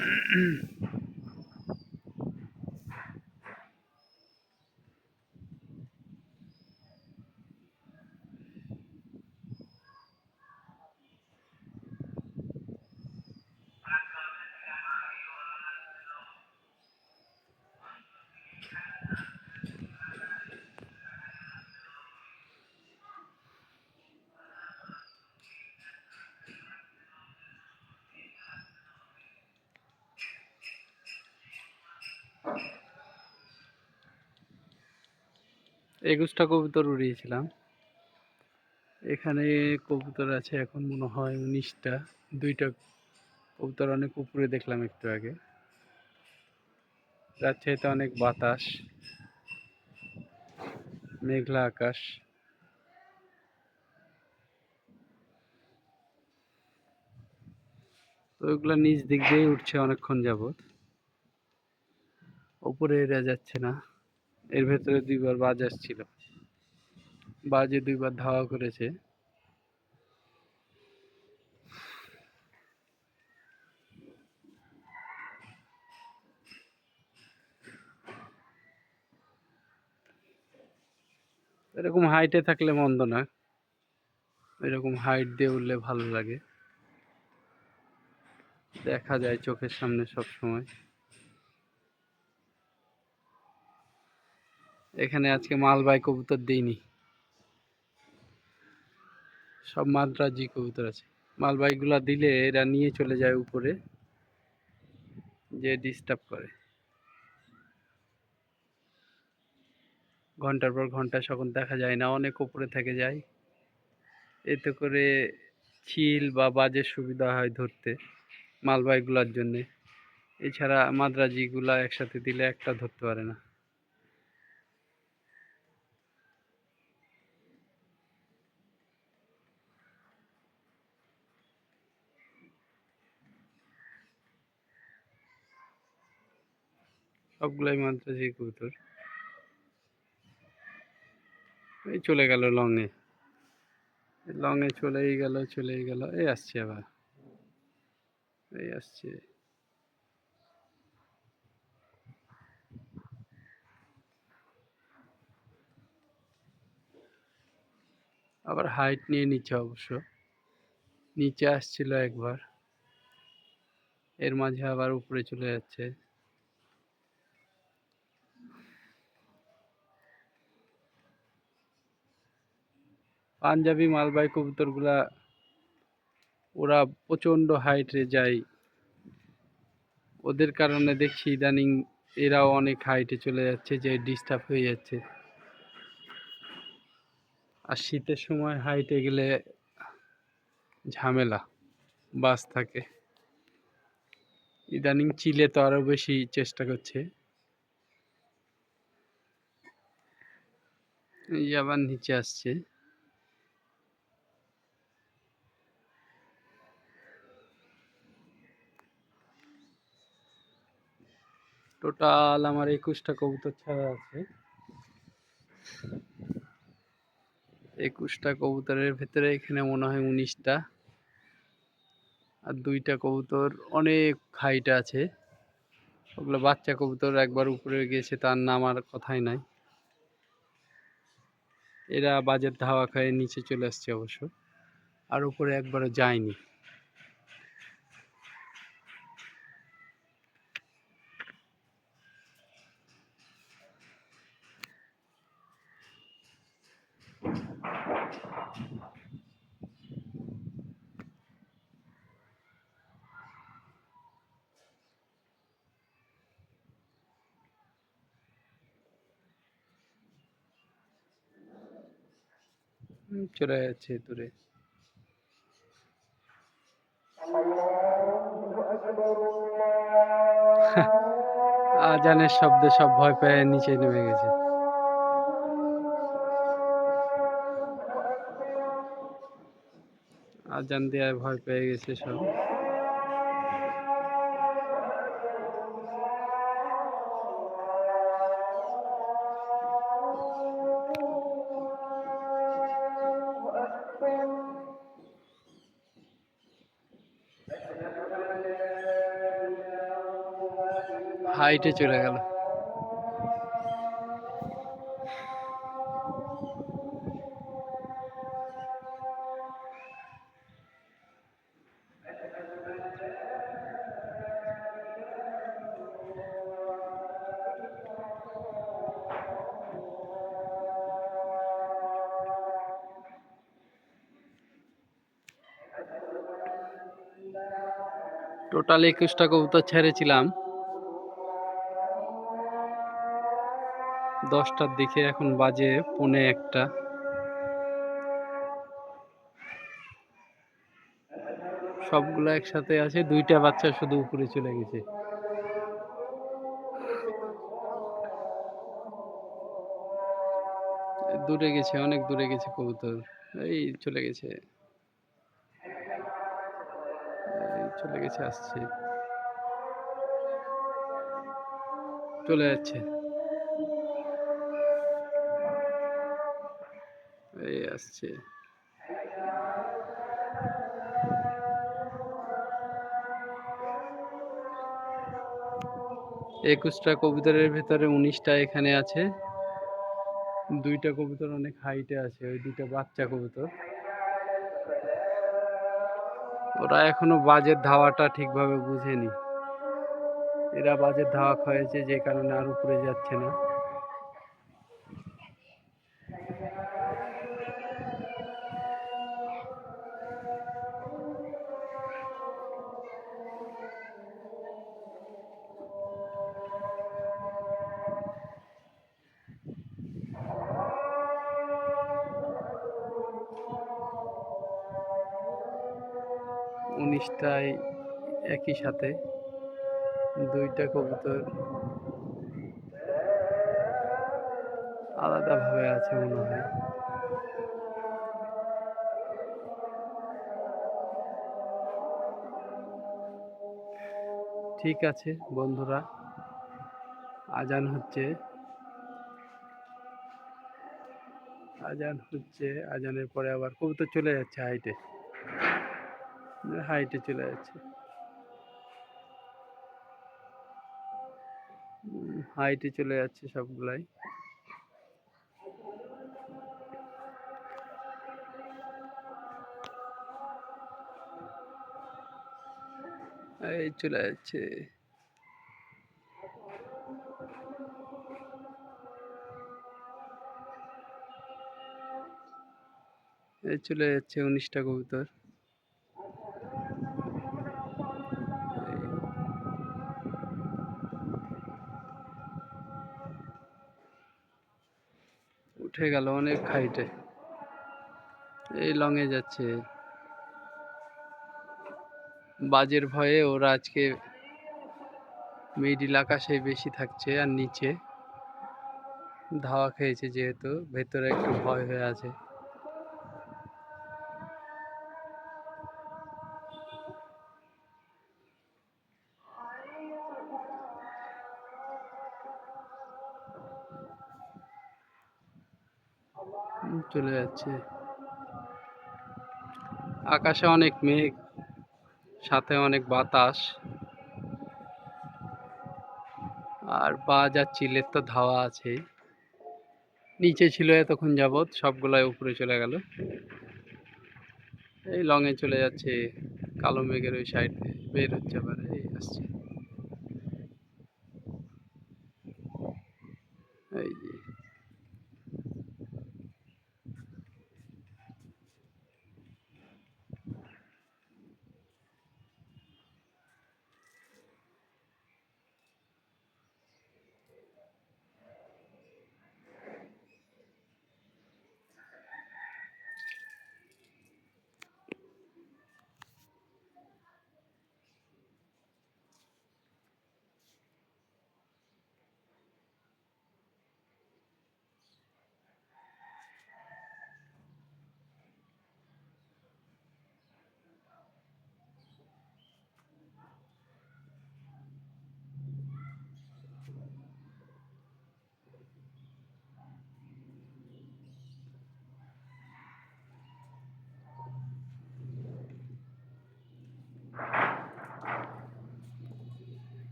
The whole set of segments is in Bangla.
嗯 একুশটা কবুতর উড়িয়েছিলাম। এখানে কবুতর আছে এখন মনে হয় উনিশটা। দুইটা কবুতর অনেক উপরে দেখলাম একটু আগে। রাজশাহীতে অনেক বাতাস, মেঘলা আকাশ। তো ওইগুলো নিচ দিক দিয়েই উঠছে অনেকক্ষণ যাবত উপরে এরা যাচ্ছে না। এর ভেতরে দুইবার বাজ আসছিল। বাজে দুইবার ধাওয়া করেছে। এরকম হাইটে থাকলে মন্দ না। এরকম হাইট দিয়ে উঠলে ভালো লাগে। দেখা যায় চোখের সামনে সব সময় এখানে আজকে মালবাই কবুতর দিইনি। সব মাদ্রাজি কবুতর আছে। মালবাইগুলা দিলে এরা নিয়ে চলে যায় উপরে, যে ডিস্টার্ব করে। ঘণ্টার পর ঘণ্টা সখন দেখা যায় না, অনেক উপরে থেকে যায়। এতে করে চিল বা বাজের সুবিধা হয় ধরতে মালবাইগুলার জন্যে। এছাড়া মাদ্রাজিগুলা একসাথে দিলে একটা ধরতে পারে না। সবগুলাই মাদ্রাজি কবুতর। এই চলে গেল লংয়ে। লংয়ে চলেই গেল চলেই গেল, এই আসছে আবার। এই আসছে। আবার হাইট নিয়ে নিচে অবশ্য। নিচে আসছিল একবার। এর মাঝে আবার উপরে চলে যাচ্ছে। পাঞ্জাবি মালবাই কবুতরগুলা ওরা প্রচণ্ড হাইটে যায়। ওদের কারণে দেখছি ইদানিং এরাও অনেক হাইটে চলে যাচ্ছে, যে ডিস্টার্ব হয়ে যাচ্ছে। আর শীতের সময় হাইটে গেলে ঝামেলা, বাস থাকে। ইদানিং চিলে তো আরও বেশি চেষ্টা করছে। এই আবার নিচে আসছে। টোটাল আমার একুশটা কবুতর ছাড়া আছে। একুশটা কবুতরের ভেতরে এখানে মনে হয় উনিশটা। আর দুইটা কবুতর অনেক হাইট আছে। ওগুলো বাচ্চা কবুতর একবার উপরে গিয়েছে, তার নাম আর কথাই নাই। এরা বাজার ধাওয়া খায়, নিচে চলে আসছে অবশ্য। আর উপরে একবারও যায়নি। চলে যাচ্ছে দূরে। আজানের শব্দে সব ভয় পেয়ে নিচে নেমে গেছে। আজান দেওয়ায় ভয় পেয়ে গেছে সব। হাইটে চলে গেল। টোটাল একুশটা কবুতর ছেড়েছিলাম। দশটার দিকে এখন বাজে পৌনে একটা। সবগুলো একসাথে আছে, দুইটা বাচ্চা শুধু উপরে চলে গেছে। দূরে গেছে, অনেক দূরে গেছে কবুতর। এই চলে গেছে। চলে গেছে, আসছে। চলে যাচ্ছে। আসছে। একুশটা কবুতরের ভেতরে উনিশটা এখানে আছে। দুইটা কবুতর অনেক হাইটে আছে, ওই দুইটা বাচ্চা কবুতর। ওরা এখনও বাজের ধাওয়াটা ঠিকভাবে বুঝেনি। এরা বাজের ধাওয়া খাওয়াছে যে কারণে আর উপরে যাচ্ছে না। উনিশটায় একই সাথে দুইটা কবুতর আলাদাভাবে আছে মনে হয়। ঠিক আছে বন্ধুরা, আজান হচ্ছে। আজান হচ্ছে, আজানের পরে আবার কবুতর চলে যাচ্ছে হাইটে। হাইটে চলে যাচ্ছে। হাইটে চলে যাচ্ছে সবগুলাই। এই চলে যাচ্ছে। এই চলে যাচ্ছে উনিশটা কবুতর। উঠে গেল অনেক হাইটে। এই লঙে যাচ্ছে। বাজের ভয়ে ওরা আজকে মিডিল আকাশে বেশি থাকছে আর নিচে। ধাওয়া খেয়েছে যেহেতু, ভেতরে একটু ভয় হয়ে আছে। চলে যাচ্ছে। আকাশে অনেক মেঘ, সাথে অনেক বাতাস। আর বাজ আর চিলের তো ধাওয়া আছে নিচে ছিল এতক্ষণ যাবৎ, সবগুলাই উপরে চলে গেল। এই লঙে চলে যাচ্ছে, কালো মেঘের ওই সাইড বের হচ্ছে আবার, এই আসছে।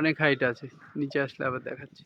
অনেক হাইট আছে নিচে আসলে আবার দেখাচ্ছি।